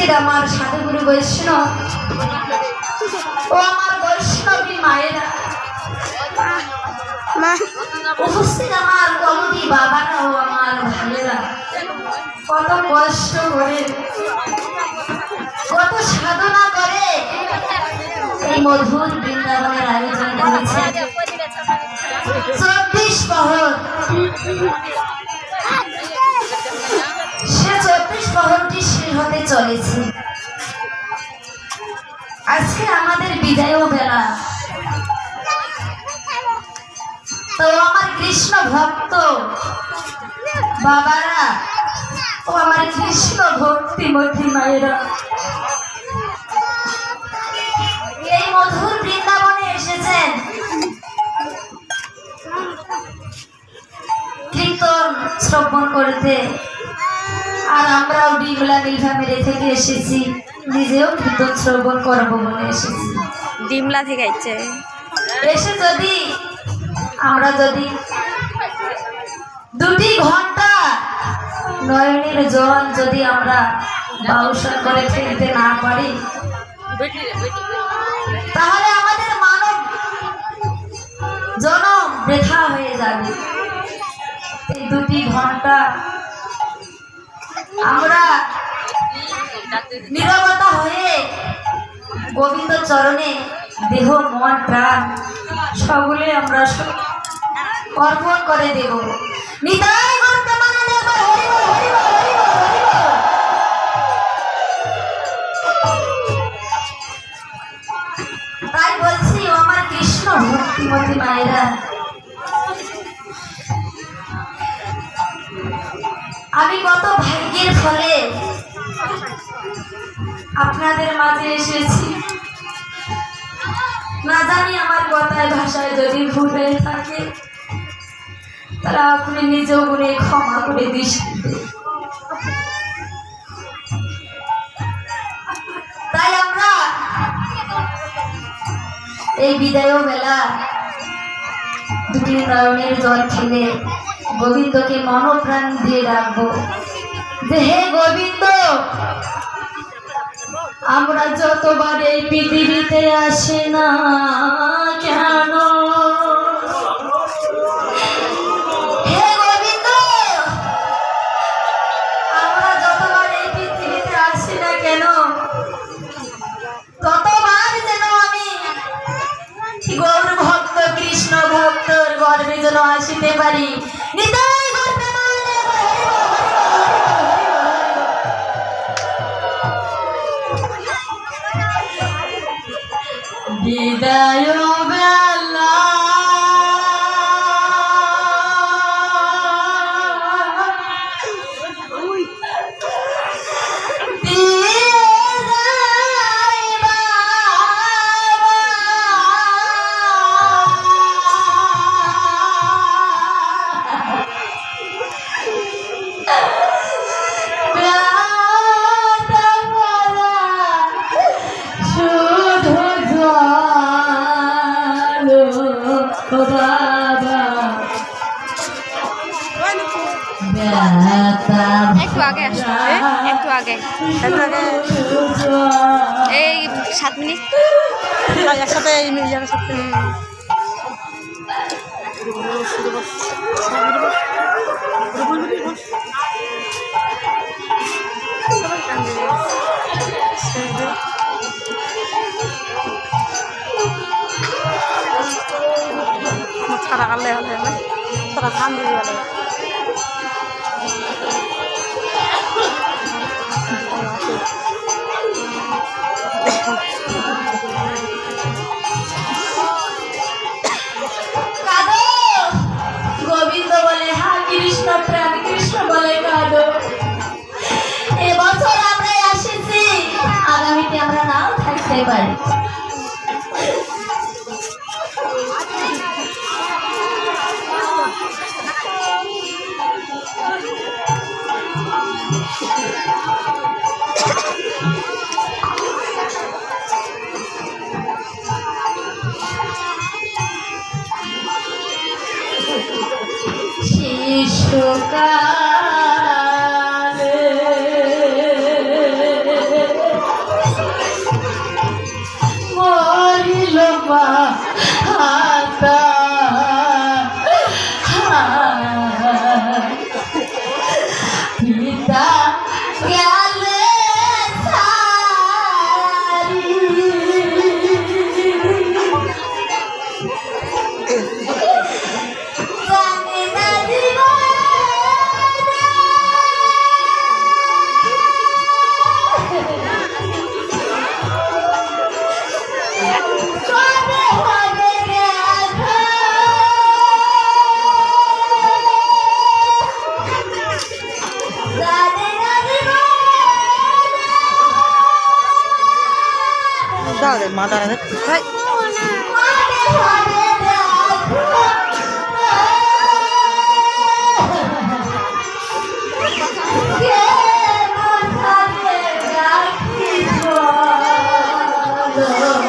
উপস্থিত আমার সাধুগুরু বৈষ্ণব। ও আমার বৈষ্ণবী মায়েরা। উপস্থিত আমার কমিটি বাবারা ও আমার ভাইয়েরা। কত কষ্ট করে কত সাধনা করে এই মধুর বৃন্দাবনের আয়োজন করেছে চব্বিশ প্রহর হতে চলেছে। আজকে আমাদের বিদায়ও বেলা। তো আমার কৃষ্ণ ভক্ত বাবারা ও আমার কৃষ্ণ ভক্তি মধ্যে মায়েরা, এই মধুর বৃন্দাবনে এসেছেন। কীর্তন শ্রবণ করতে আর আমরাও বিমলা নীলভা মেরে থেকে এসেছি। নিজেও কীর্তন শ্রবণ করব বলে এসেছি। ডিমলা থেকে এসে যদি আমরা যদি দুটি ঘণ্টা নয়নের জল যদি আমরা বাউসা করে ফেলতে না পারি তাহলে আমাদের মানব জনম বৃথা হয়ে যাবে। এই দুটি ঘণ্টা আমরা নিরবতা হয়ে গোবিন্দ চরণে দেহ, মন, প্রাণ সকলে আমরা অর্পণ করে দেব নিতাই। তাই বলছি আমার কৃষ্ণ ভক্তিমতী মায়েরা, আমি কত ভাগ্যের ফলে আপনাদের মাঝে এসেছি। না জানি আমার কথায়, ভাষায় যদি ভুল হয়ে থাকে তারা আপনি ক্ষমা করে দিস। তাই আমরা এই বিদায় বেলা দুটি নয়নের জল খেলে গোবিন্দকে মনপ্রাণ দিয়ে রাখব। হে গোবিন্দ, আমরা যতবার এই পৃথিবীতে আসি না কেন? আমরা যতবার এই পৃথিবীতে আসি না কেন? ততবার যেন আমি গৌর ভক্ত কৃষ্ণ ভক্তর গর্বে যেন আসিতে পারি। নিতাই বিদায় জলো বাবা একটু আগে। আগে এই সাত মিনিট একসাথে সাথে ছাড়া কালে হলে ছাড়া খান দিয়ে গেলে কাঁদো গোবিন্দ はでまい。